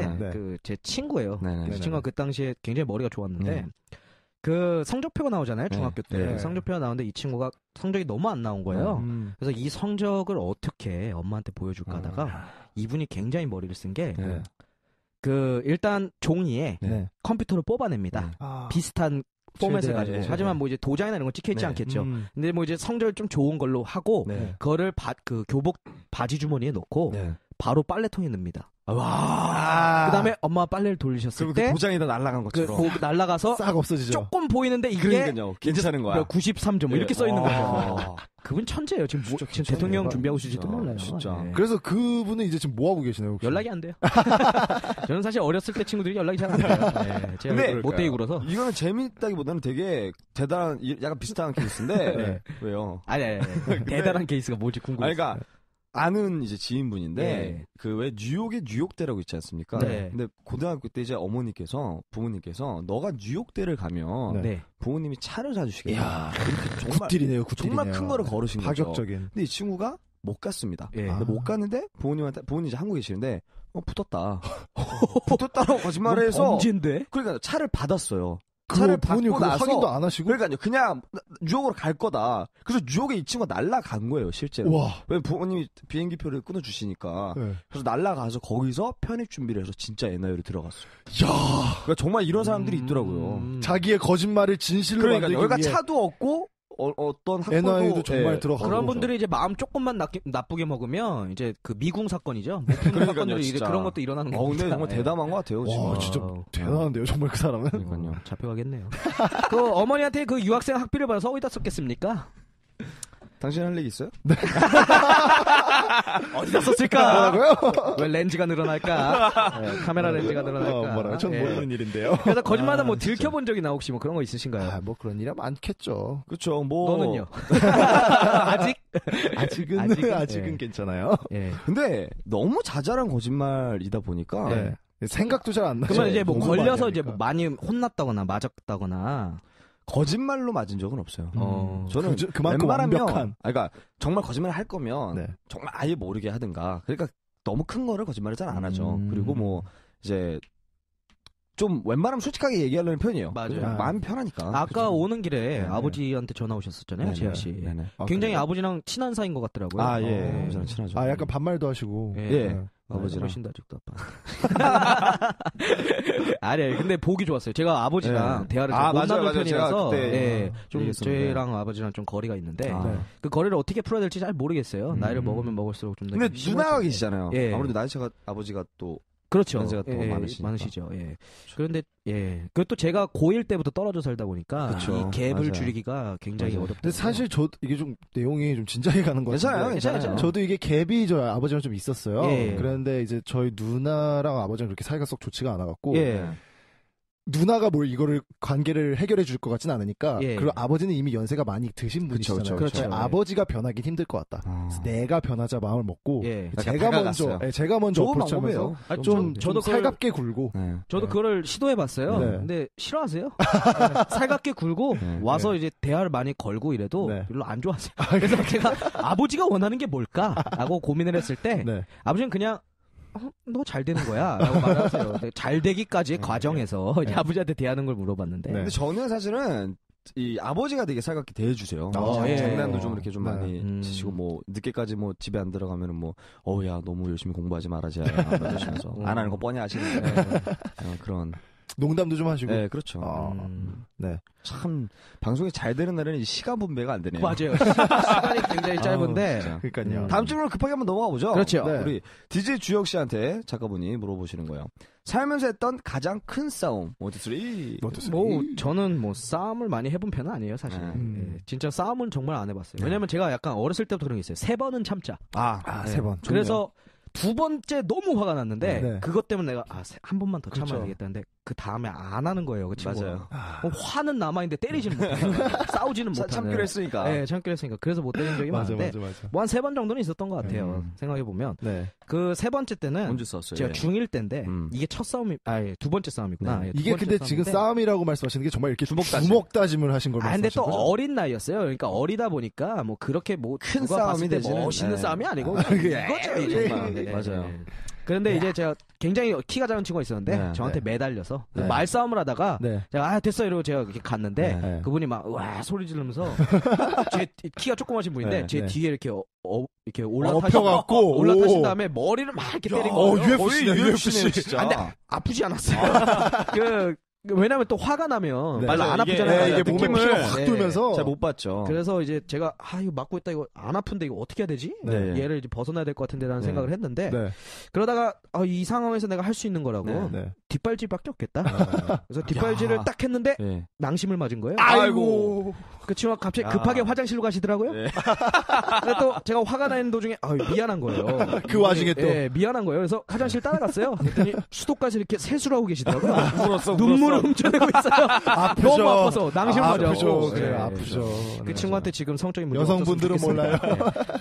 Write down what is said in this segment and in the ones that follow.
때 네. 그제 친구예요. 네네. 그 친구가 그 당시에 굉장히 머리가 좋았는데 네. 그 성적표가 나오잖아요 네. 중학교 때 네. 성적표가 나오는데 이 친구가 성적이 너무 안 나온 거예요. 음. 그래서 이 성적을 어떻게 엄마한테 보여줄까 하다가 이분이 굉장히 머리를 쓴 게그 네. 일단 종이에 네. 네. 컴퓨터로 뽑아냅니다. 네. 아. 비슷한 포맷을 가지고 예. 하지만 뭐 이제 도장이나 이런 건 찍혀 있지 네. 않겠죠. 음. 근데 뭐 이제 성적을 좀 좋은 걸로 하고 네. 그거를 바, 그 교복 바지 주머니에 넣고 네. 바로 빨래통에 넣습니다. 와. 그다음에 엄마 빨래를 돌리셨을 때그 도장이 다 날아간 그 것처럼. 고- 날라가서 싹 없어지죠. 조금 보이는데 이게 그러니까요. 괜찮은 거야. 93점 뭐 이렇게 써 있는 예. 거예요. 아. 그분 천재예요. 지금, 뭐- 지금 대통령 대박. 준비하고 있을지도 몰라요. 진짜. 예. 그래서 그분은 이제 지금 뭐 하고 계시나요? 혹시? 연락이 안 돼요. 저는 사실 어렸을 때 친구들이 연락이 잘 안 돼요. 예, 제가 근데 못되게 굴어서. 이거는 재밌다기보다는 되게 대단한, 이- 약간 비슷한 케이스인데. 네. 왜요? 아니, 아니, 아니. 대단한 케이스가 뭔지 궁금해요. 아니, 그러니까 아는 이제 지인분인데 네. 그왜 뉴욕에 뉴욕대라고 있지 않습니까? 네. 근데 고등학교 때 이제 어머니께서 부모님께서 너가 뉴욕대를 가면 네. 부모님이 차를 사주시겠다. 이야. 이렇게 정말 굿딜이네요. 굿딜이네요. 정말 큰 거를 걸으신 거죠. 파격적인. 근데 이 친구가 못 갔습니다. 예. 근데 못 갔는데 부모님한테 부모님 이제 한국에 계시는데 어 붙었다. 붙었다고 거짓말을 해서 범죄인데? 그러니까 차를 받았어요. 그 차를 받고 나서 확인도 안 하시고. 그러니까요. 그냥 뉴욕으로 갈 거다. 그래서 뉴욕에 이 친구가 날라간 거예요, 실제로. 와. 왜냐면 부모님이 비행기표를 끊어 주시니까. 네. 그래서 날라가서 거기서 편입 준비를 해서 진짜 NIU를 들어갔어요. 야. 그러니까 정말 이런 사람들이 있더라고요. 음. 자기의 거짓말을 진실로 그러니까 여기가 위해 차도 없고 어, 떤 학교도 NIU도 정말 예, 들어가고. 그런 분들이 이제 마음 조금만 나, 나쁘게 먹으면 이제 그 미궁 사건이죠. 그러니까요, 사건들이 이제. 그런 것도 일어나는 어, 겁니다. 근데 정말 예. 대담한 것 같아요, 지금. 와, 진짜 어. 대단한데요, 정말 그 사람은. 그러니까요. 어, 잡혀가겠네요. 그 어머니한테 그 유학생 학비를 받아서 어디다 썼겠습니까? 당신 할 얘기 있어요? 어디다 썼을까? 뭐라고요? 왜 렌즈가 늘어날까? 예, 카메라 렌즈가 늘어날까? 어, 뭐라고? 전 예. 모르는 일인데요. 그래서 거짓말하다 뭐 들켜본 적이나 혹시 뭐 그런 거 있으신가요? 아, 뭐 그런 일이 많겠죠. 그쵸, 뭐. 너는요? 아직? 아직은 아직은? 아직은, 예. 괜찮아요. 예. 근데 너무 자잘한 거짓말이다 보니까. 네. 생각도 잘 안 나죠. 그러면 이제 뭐 걸려서 이제. 뭐 많이 혼났다거나 맞았다거나. 거짓말로 맞은 적은 없어요. 어. 저는 그, 그만큼 웬만하면, 완벽한. 아, 그러니까 정말 거짓말 할 거면 네. 정말 아예 모르게 하든가. 그러니까 너무 큰 거를 거짓말을 잘 안 하죠. 음. 그리고 뭐 이제 좀 웬만하면 솔직하게 얘기하려는 편이에요. 맞아요. 그죠? 마음이 편하니까. 아까 그죠? 오는 길에 네. 아버지한테 전화 오셨었잖아요. 재학 씨. 네네. 굉장히 그래요? 아버지랑 친한 사이인 것 같더라고요. 아, 예. 어. 아버지랑 친하죠. 아, 약간 반말도 하시고. 예. 예. 네. 아버지랑. 그러신다 아직도 아빠. 아니, 근데 보기 좋았어요. 제가 아버지랑 네. 대화를 아, 못 맞아요, 나눈. 편이라서 그때 예, 좀 얘기했었는데. 저희랑 아버지랑 좀 거리가 있는데 아. 네. 그 거리를 어떻게 풀어야 될지 잘 모르겠어요. 음. 나이를 먹으면 먹을수록 좀 더. 근데 누나가. 계시잖아요. 예. 아무래도 나이 차가 아버지가 또 그렇죠. 연세가 더 예, 많으시니까. 많으시죠. 예. 그런데 예. 그것도 제가 고1 때부터 떨어져 살다 보니까 그쵸. 이 갭을 맞아요. 줄이기가 굉장히 맞아요. 어렵다. 근데 사실 저 이게 좀 내용이 좀 진지하게 가는. 괜찮아요, 괜찮아요. 괜찮아요. 저도 이게 갭이 저 아버지랑 좀 있었어요. 예. 그런데 이제 저희 누나랑 아버지랑 그렇게 사이가 썩 좋지가 않아갖고 예. 누나가 뭘 이거를 관계를 해결해 줄 것 같진 않으니까 예. 그리고 아버지는 이미 연세가 많이 드신 그쵸, 분이시잖아요. 그쵸, 그쵸. 저희 예. 아버지가 변하긴 힘들 것 같다. 아. 그래서 내가 변하자 마음을 먹고 예. 약간 제가 다가갔어요. 먼저 예, 제가 먼저 어프로치하면서. 아, 좀, 저- 좀 저도 그걸- 살갑게 굴고 네. 저도 네. 그거를 시도해봤어요. 네. 근데 싫어하세요. 살갑게 굴고 네. 와서 이제 대화를 많이 걸고 이래도 네. 별로 안 좋아하세요. 그래서 제가 아버지가 원하는 게 뭘까라고 고민을 했을 때 네. 아버지는 그냥 어, 너 잘 되는 거야 라고 말하세요. 근데 잘 되기까지의 과정에서 이제 아버지한테 대하는 걸 물어봤는데 네. 근데 저는 사실은 이 아버지가 되게 살갑게 대해주세요. 아, 장- 예. 장난도 좀 이렇게 좀 네. 많이 음. 치시고 뭐 늦게까지 뭐 집에 안 들어가면은 뭐 어우야 너무 열심히 공부하지 말아자 이러시면서 음. 안 하는 거 뻔히 아시는데 어, 그런 농담도 좀 하시고 네 그렇죠. 아, 음, 네. 참 방송이 잘 되는 날에는 이 시간 분배가 안 되네요. 맞아요. 시간이 굉장히 짧은데 아우. 그러니까요. 음. 다음 질문으로 급하게 한번 넘어가 보죠. 그렇죠. 네. 우리 DJ 주혁 씨한테 작가분이 물어보시는 거예요. 살면서 했던 가장 큰 싸움 원투쓰리. 뭐 저는 뭐 싸움을 많이 해본 편은 아니에요 사실. 음. 예, 진짜 싸움은 정말 안 해봤어요. 네. 왜냐면 제가 약간 어렸을 때부터 그런 게 있어요. 세 번은 참자. 아, 아, 네. 세 번. 그래서 두 번째 너무 화가 났는데 네. 그것 때문에 내가 아, 세- 한 번만 더 참아야 그렇죠. 되겠다는데 그 다음에 안 하는 거예요. 그 친구가. 맞아요. 아, 어, 화는 남아 있는데 때리지는 못하는 싸우지는 차- 못하는. 참기로 했으니까. 네, 참기로 했으니까. 그래서 못 때린 적이 맞아, 많은데 맞아, 맞아. 뭐한 세 번 정도는 있었던 것 같아요. 음. 생각해 보면. 네. 그 세 번째 때는 언제 썼어요? 제가 예. 중1 때인데 음. 이게 첫 싸움이 아니 두 번째 싸움이구나. 네. 예, 두 이게 번째 근데 지금 싸움인데 싸움이라고 말씀하시는 게 정말 이렇게 주먹 주먹, 다짐. 다짐을 하신 걸 아, 근데 또 거죠? 어린 나이였어요. 그러니까 어리다 보니까 뭐 그렇게 뭐큰 누가 싸움이 되지는- 멋있는 네. 싸움이 아니고 아, 이거죠. 네. 네, 맞아요. 네. 그런데 이제 제가 굉장히 키가 작은 친구가 있었는데 네, 저한테 네. 매달려서 네. 말싸움을 하다가 네. 제가 아 됐어 이러고 제가 이렇게 갔는데 네. 그분이 막 와 소리 지르면서 제 키가 조그마신 분인데 네, 제 네. 뒤에 이렇게 어, 어, 이렇게 올라타신 엎혀갖고, 올라타신 오. 다음에 머리를 막 이렇게 때린 어, 거예요. UFC 네, 거의 UFC. UFC네요, 진짜. 안 돼. 아프지 않았어요. 그 왜냐면 또 화가 나면 네. 별로 안 맞아요. 이게- 아프잖아요. 네, 이게 몸에 피가 확 네. 돌면서 잘 못 봤죠. 그래서 이제 제가 아 이거 맞고 있다 이거 안 아픈데 이거 어떻게 해야 되지? 네. 얘를 이제 벗어나야 될 것 같은데라는 네. 생각을 했는데 네. 그러다가 아, 이 상황에서 내가 할 수 있는 거라고 네. 네. 뒷발질밖에 없겠다. 아. 그래서 뒷발질을 야. 딱 했는데 예. 낭심을 맞은 거예요. 아이고. 그 친구가 갑자기 야. 급하게 화장실로 가시더라고요. 네. 또 제가 화가 나 있는 도중에 아, 미안한 거예요. 그 와중에 또. 예, 미안한 거예요. 그래서 화장실 따라갔어요. 그랬더니 수도까지 이렇게 세수를 하고 계시더라고요. 울었어, 눈물을 울었어. 훔쳐내고 있어요. 아프죠. 너무 아파서 낭심 맞아. 아프죠. 그래, 네. 아프죠. 그 친구한테 지금 성적인 문제 여성분들은 몰라요. 네.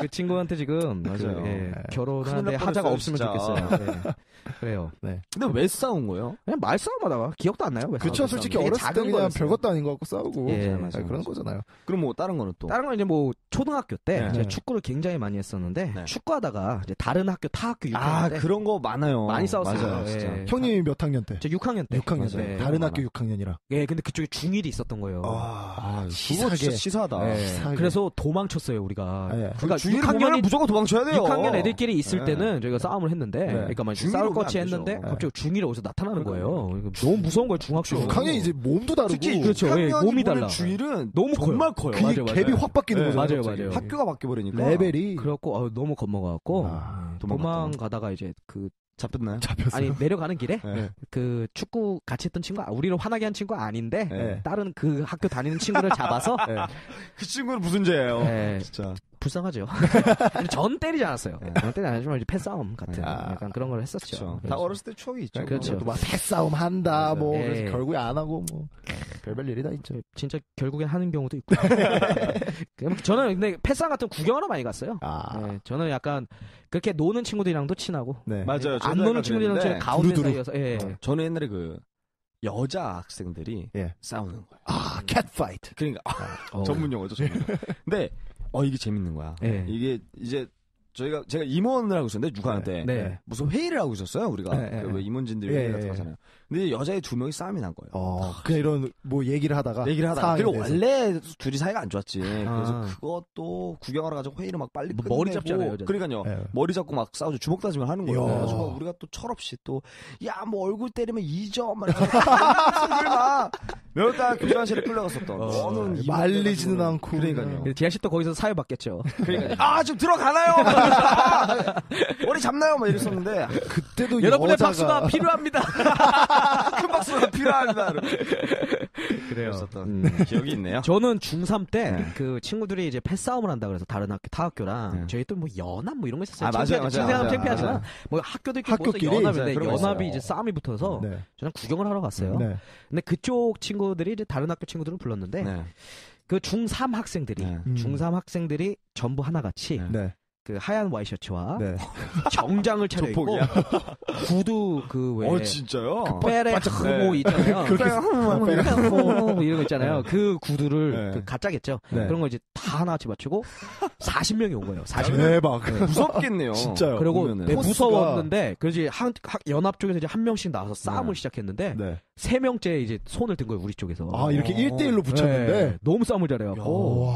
그 친구한테 지금 맞아요. 그, 예, 네. 결혼하는데 하자가 없으면 진짜. 좋겠어요. 네. 그래요. 근데 왜 싸운 거예요? 그냥 말싸움하다가 기억도 안 나요. 왜 그쵸, 솔직히 어렸을 때 작은 그냥. 별것도 아닌 것 같고 싸우고. 예, 아, 맞아요, 그런. 거잖아요. 그럼 뭐 다른 거는 또? 다른 건 이제 뭐 초등학교 때 네. 제가 축구를 굉장히 많이 했었는데 네. 축구하다가 이제 다른 학교 타 학교 6학년 아때 그런 거 많아요. 많이 싸웠어요. 맞아요, 예. 진짜. 형님이 몇 학년 때? 저 6학년 때 6학년 때. 네. 다른 많아. 학교 6학년이라. 예, 근데 그쪽에 중1이 있었던 거예요. 아, 그거 치사하게. 진짜 치사하다. 예, 치사하게. 그래서 도망쳤어요 우리가. 아, 예. 그러니까 6학년이 보면 무조건 도망쳐야 돼요. 6학년 애들끼리 있을 네. 때는 저희가 싸움을 했는데, 네. 그러니까 막 중1이 싸울 되죠. 했는데 네. 갑자기 중1이 어디서 나타나는 거예요. 이거 너무 무서운 거예요 중학교. 6학년 이제 몸도 다르고. 특히 그렇죠. 예, 6학년이 몸이 달라. 주일은 너무 커요. 정말 커요. 그 맞아요, 갭이 맞아요. 확 바뀌는 네, 거잖아요. 맞아요. 맞아요. 학교가 바뀌어 버리니까 레벨이 아, 너무 겁먹어갖고 아, 도망 가다가 이제 그 잡혔나요? 잡혔어요. 아니 내려가는 길에 네. 그 축구 같이 했던 친구 가 우리를 화나게 한 친구가 아닌데 네. 다른 그 학교 다니는 친구를 잡아서 네. 그 친구는 무슨 죄예요? 네. 진짜. 불쌍하죠. 전 때리지 않았어요. 네. 전 때리지 않았지만 패싸움 같은 아. 약간 그런 걸 했었죠. 그렇죠. 다 어렸을 때 추억이 있죠. 그렇죠. 막 패싸움 한다, 뭐, 예. 그래서 결국에 안 하고, 뭐. 별별 일이 다 있죠. 진짜 결국엔 하는 경우도 있고. 그럼 저는 근데 패싸움 같은 구경하러 많이 갔어요. 아, 네, 저는 약간 그렇게 노는 친구들이랑도 친하고 네. 맞아요. 안 노는 친구들이랑 좀 가운데 두루두루. 사이여서 예. 저는 옛날에 그 여자 학생들이 예. 싸우는 거예요. 아, 캣파이트. 그러니까 어. 전문 용어죠. 전문 용어. 근데 어 이게 재밌는 거야. 예. 이게 이제 저희가 제가 임원을 하고 있었는데 6학년 때 네. 무슨 회의를 하고 있었어요. 우리가 네, 네, 예, 회의 같은 예, 거 하잖아요. 근데 여자애 두 명이 싸움이 난 거예요. 어, 그냥 이런, 뭐, 얘기를 하다가. 얘기를 하다가 그리고 대해서. 원래 둘이 사이가 안 좋았지. 그래서 아. 그것도 구경하러 가지고 회의를 막 빨리 뭐 끝내고 머리 잡잖아요. 그러니까요. 예. 머리 잡고 막 싸우죠. 주먹 다짐을 하는 거예요. 그래가지고 우리가 또 철없이 또, 야, 뭐 얼굴 때리면 2점, 막 이러면서 막 매웠다 교장실에 끌려갔었던. 어, 너는 말리지는. 않고. 그러니까요. 그래서 지아 씨도 거기서 사회 받겠죠. 그러니까 아, 지금 들어가나요? 머리 잡나요? 막 이랬었는데. 그때도 여러분의 여자가 박수가 필요합니다. 큰 박수가 필요합니다. 그래요. 그랬었던 기억이 있네요. 저는 중3 때 네. 그 친구들이 이제 패싸움을 한다 그래서 다른 학교 타 학교랑 네. 저희 또 뭐 연합 뭐 이런 거 있었어요. 아, 맞아요, 맞아요, 맞아요. 창피하지만. 뭐 학교들끼리 모여서 학교끼리 연합인데 연합이 있어요. 이제 싸움이 붙어서 네. 저는 구경을 하러 갔어요. 네. 근데 그쪽 친구들이 이제 다른 학교 친구들을 불렀는데 네. 그 중3 학생들이 네. 음. 중3 학생들이 전부 하나같이 네. 네. 그 하얀 와이셔츠와 네. 정장을 차려입고. 구두 그왜 어, 진짜요? 빼레 뭐 네. 있잖아요. 뭐 이런 거 있잖아요. 그 구두를 네. 그 가짜겠죠. 네. 그런 거 이제 다 하나같이 맞추고 40명이 온 거예요. 40명. 대박. 무섭겠네요. 진짜요. 그리고. 네, 무서웠는데 그래서 이제 한, 학- 연합 쪽에서 이제 한 명씩 나와서 싸움을 네. 시작했는데 네. 세 명째 이제 손을 든 거예요 우리 쪽에서. 아, 이렇게 어. 1대 1로 붙였는데. 네, 너무 싸움을 잘해갖고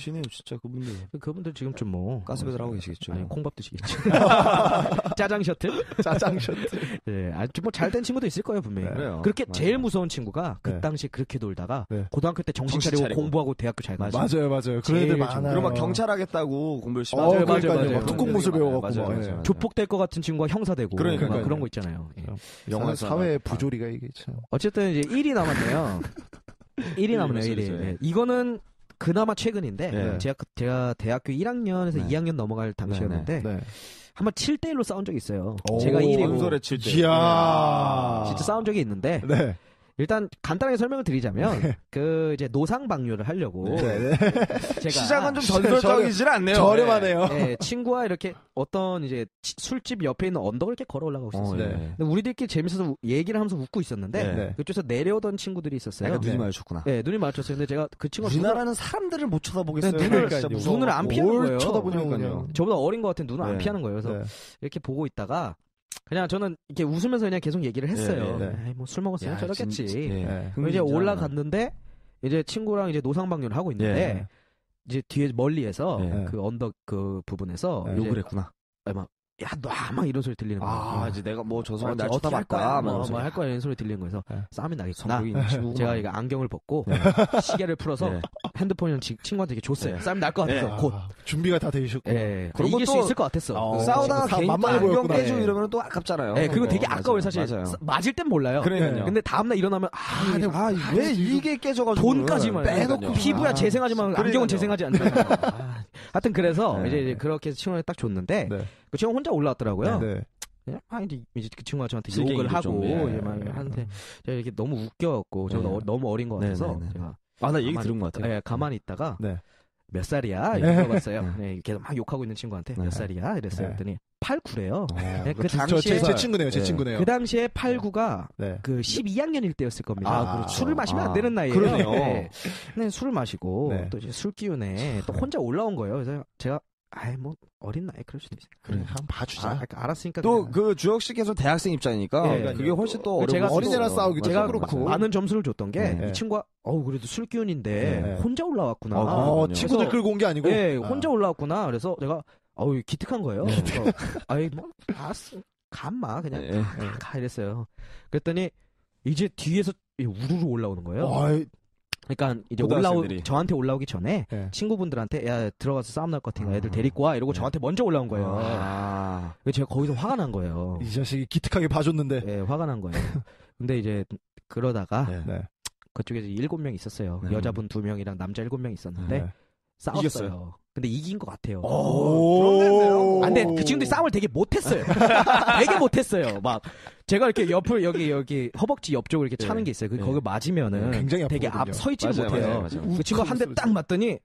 분들이시네요, 진짜 그분들. 그분들 지금 좀 뭐 가스배달 하고 계시겠죠. 아니 콩밥 드시겠죠. 짜장 셔틀. 짜장 셔틀. 네, 아주 뭐 잘된 친구도 있을 거예요 분명히. 네. 그래요. 그렇게 맞아요. 제일 무서운 친구가 그 네. 당시 그렇게 놀다가 네. 고등학교 때 정신, 정신 차리고, 차리고. 공부하고 대학교 잘 가죠. 맞아요, 맞아요. 그런 애들 좀- 많아요. 그리고 막 경찰 하겠다고 공부 열심히 어, 맞아요, 하죠. 맞아요. 맞아요. 막 특공무술 맞아요, 배워갖고 맞아요, 막. 맞아요, 예. 맞아요. 조폭 될 것 같은 친구가 형사 되고 그러니까요. 막 그런 거 있잖아요. 예. 영화에서 사회 다- 부조리가 이게 참. 어쨌든 이제 1이 남았네요. 1이 남았네요. 1이. 그렇죠. 네. 이거는 그나마 최근인데 네. 제가 그- 제가 대학교 1학년에서 네. 2학년 넘어갈 당시였는데 네. 한 번 7대 1로 싸운 적이 있어요. 오, 제가 1이고 전설의 칠대. 이야. 진짜 싸운 적이 있는데 네. 일단 간단하게 설명을 드리자면 그 이제 노상 방류를 하려고 네, 네. 제가 시작은 좀 전설적이질 않네요. 저렴하네요. 예, 친구와 이렇게 어떤 이제 치- 술집 옆에 있는 언덕을 이렇게 걸어 올라가고 어, 있었어요. 네. 예. 근데 우리들끼리 재밌어서 우- 얘기를 하면서 웃고 있었는데 네. 네. 그쪽에서 내려오던 친구들이 있었어요. 눈이 네. 마주쳤구나. 네, 눈이 마주쳤어요. 근데 제가 그 친구가 저보다, 우리나라는 사람들을 못 쳐다보겠어요. 네, 눈을- 진짜 눈을. 안 피하는 뭘 거예요. 쳐다보냐고 그러니까요. 그냥. 저보다 어린 것 같은 눈을 안 네. 피하는 거예요. 그래서 네. 이렇게 보고 있다가 그냥 저는 이렇게 웃으면서 그냥 계속 얘기를 했어요. 네, 네. 에이, 뭐술 먹었으면 야, 저렇겠지. 진- 예. 네. 이제. 올라갔는데 이제 친구랑 이제 노상방뇨를 하고 있는데 예. 이제 뒤에 멀리에서 예. 그 언덕 그 부분에서 네. 욕을 했구나. 야, 너 아마 이런 소리 들리는 거야. 아, 이제 내가 뭐 저 사람 어, 날할 쳐다봤다. 거야? 뭐 뭐, 할 거야? 이런 소리 들리는 거에서 네. 싸움이 나겠구나. 친구구나. 제가 이거 안경을 벗고 네. 시계를 풀어서 네. 핸드폰을 지- 친구한테 이렇게 줬어요. 네. 싸움이 날 것 같아서 네. 곧. 아, 준비가 다 되셨고. 예, 그리고 이길 수 또- 있을 것 같았어. 어, 그 싸우다가 사- 괜히 안경. 깨지고 예. 이러면 또 아깝잖아요. 예, 그리고 어, 되게 맞아요. 아까워요, 사실. 맞을 땐 몰라요. 그러니까요. 근데 다음날 일어나면, 아, 아, 왜 이게 깨져가지고 돈까지만 빼놓고 피부야 재생하지만 안경은. 재생하지 않잖아요. 아, 하여튼 그래서 네. 이제 그렇게 해서 친구를 딱 줬는데 네. 그 친구 혼자 올라왔더라고요. 네. 그냥 아 이제, 이제 그 친구가 저한테 욕을 하고 좀, 예. 이제 막 하는데 제가 이렇게 너무 웃겨갖고 저는 네. 어- 너무 어린 것 같아서 네, 네, 네. 제가 아, 나 얘기 들은 것 같아요. 예, 가만히 있다가 네. 몇 살이야? 이렇게 네. 물어봤어요. 네, 계속 막 욕하고 있는 친구한테 네. 몇 살이야? 이랬어요. 네. 그랬더니 8, 9래요. 어, 네, 그 저- 저- 당시에 제, 제 친구네요. 제 네. 친구네요. 그 당시에 8, 9가 네. 그 12학년일 때였을 겁니다. 아, 그렇죠. 술을 마시면 아, 안 되는 나이에요. 그러네요. 네. 술을 마시고 네. 또 이제 술 기운에 또 혼자 올라온 거예요. 그래서 제가 아이 뭐 어린 나이 그럴 수도 있어요. 그래, 한번 봐주자. 아, 그러니까 알았으니까 또. 그 주혁 씨께서 대학생 입장이니까 예. 그게 훨씬 또 제가 어려워. 어린애랑 싸우기 제가 맞아요. 많은 점수를 줬던 게이 네. 친구가 어우 그래도 술 기운인데 네. 혼자 올라왔구나. 아, 어. 친구들 끌고 온 게 아니고. 예, 아. 혼자 올라왔구나. 그래서 제가 어우 기특한 거예요. 네. 그래서 아이 뭐 알았어. 간마 그냥 예. 가, 가 이랬어요. 그랬더니 이제 뒤에서 우르르 올라오는 거예요. 어이, 그러니까 이제 올라오. 저한테 올라오기 전에 예. 친구분들한테 야 들어가서 싸움 날 것 같으니까 아. 애들 데리고 와 이러고 네. 저한테 먼저 올라온 거예요. 아. 제가 거기서 화가 난 거예요. 이 자식이 기특하게 봐줬는데. 예, 화가 난 거예요. 근데 이제 그러다가 네. 네. 그쪽에서 일곱 명 있었어요. 네. 여자분 두 명이랑 남자 일곱 명 있었는데 네. 싸웠어요. 이겼어요. 근데 이긴 것 같아요. 오. 아, 근데 그 친구들이 싸움을 되게 못했어요. 되게 못했어요. 막 제가 이렇게 옆을 여기 여기 허벅지 옆쪽을 이렇게 차는 네. 게 있어요. 그 네. 거기 맞으면은 네, 굉장히 되게. 앞 서 있지를 맞아요, 못해요. 맞아요, 맞아요. 그 친구가 한대 딱 맞더니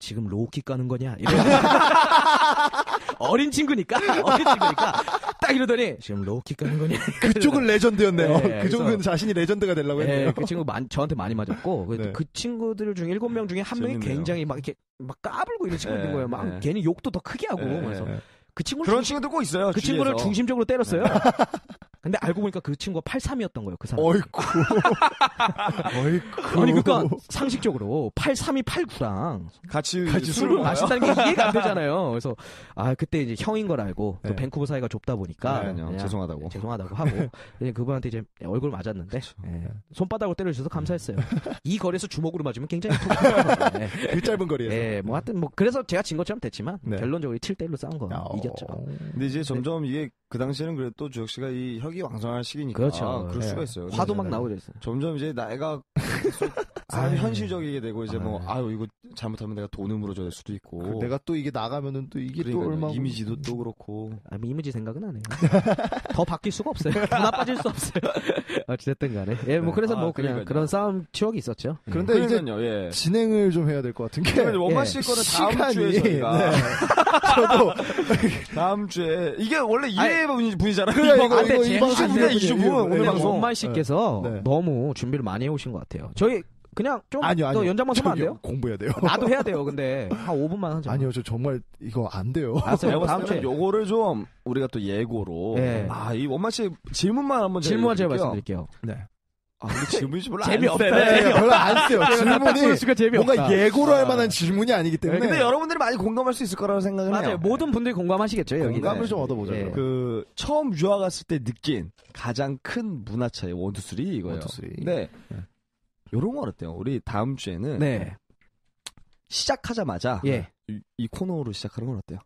지금 로우킥 가는 거냐? 이래. 어린 친구니까 어린 친구니까 딱 이러더니 지금 로우킥 가는 거냐? 그쪽은 레전드였네요. 네, 그쪽은 자신이 레전드가 되려고 예, 했네요. 그 친구 많이, 저한테 많이 맞았고 그, 네. 그 친구들 중에 일곱 명 중에 한 명이 재밌네요. 굉장히 막 이렇게 막 까불고 이런 친구인 네, 거예요. 막 네. 괜히 욕도 더 크게 하고 네, 그래서 네. 그 친구를 그런 중심- 친구들 꼭 있어요. 그 친구를 주위에서. 중심적으로 때렸어요. 근데 알고 보니까 그 친구가 83이었던 거예요. 그 사람. 어이쿠. 어이쿠. 아니 그러니까 상식적으로 83이 89랑 같이 같이 술을 마신다는 게 이해가 안 되잖아요. 그래서 아 그때 이제 형인 걸 알고 또 네. 밴쿠버 사이가 좁다 보니까 네, 그냥 죄송하다고. 죄송하다고 하고 그분한테 이제 얼굴 맞았는데 예, 손바닥으로 때려주셔서 감사했어요. 이 거리에서 주먹으로 맞으면 굉장히 톡 네. 그 짧은 거리에서. 예, 뭐 하여튼 뭐 그래서 제가 진 것처럼 됐지만 네. 결론적으로 7대 1로 싸운 거 어. 이겼죠. 근데 이제 점점 이게 그 당시에는 그래도 또 주혁 씨가 이 혁이 왕성할 시기니까 그렇죠. 그럴 네. 수가 있어요. 화도 막 네. 나오고 그랬어요. 점점 이제 나이가 아유. 현실적이게 되고 이제 뭐 아유. 아유 이거 잘못하면 내가 돈을 물어줘야 될 수도 있고 그 내가 또 이게 나가면은 또 이게 또 그러니까요. 얼마 이미지도 또 그렇고 아, 뭐 이미지 생각은 안 해요. 더 바뀔 수가 없어요. 더 나빠질 수 없어요. 어쨌든 간에. 예, 뭐 네. 그래서 아, 뭐 그냥 그러니까요. 그런 싸움 추억이 있었죠. 그런데 이제 그러니까요, 예. 진행을 좀 해야 될 것 같은 게 그러면 원만 예. 씨 거는 다음 시간이 주에 저희가 네. 저도 다음 주에 이게 원래 1회 분이, 분이잖아요. 그래, 이거 이거, 근데 이거, 제- 이 방송 근데 이거 이주 이거 분, 오늘 네. 방송. 원만 씨께서 네. 너무 준비를 많이 해오신 것 같아요. 저희 그냥 좀 아니요, 아니요. 더 연장만 서면 안 돼요? 공부해야 돼요. 나도 해야 돼요. 근데 한 5분만 하자. 아니요, 저 정말 이거 안 돼요. 알았어요. 다음 주에 요거를 좀 우리가 또 예고로 예. 아이 원만 씨 질문만 한번 제가 질문 제가. 말씀드릴게요. 네. 아, 근데 질문이 별로 재미없어요. 별로 안 써요. 질문이 뭔가 예고로 할 어. 만한 질문이 아니기 때문에. 근데 여러분들이 많이 공감할 수 있을 거라고 생각을 맞아요. 모든 분들이 공감하시겠죠, 여기 공감을 좀 얻어보죠. 예. 그, 처음 유학 갔을 때 느낀 가장 큰 문화 차이, 원투쓰리 이거예요. 원투쓰리. 네. 이런 거 어때요? 우리 다음 주에는. 네. 시작하자마자. 예. 이, 이 코너로 시작하는 건 어때요?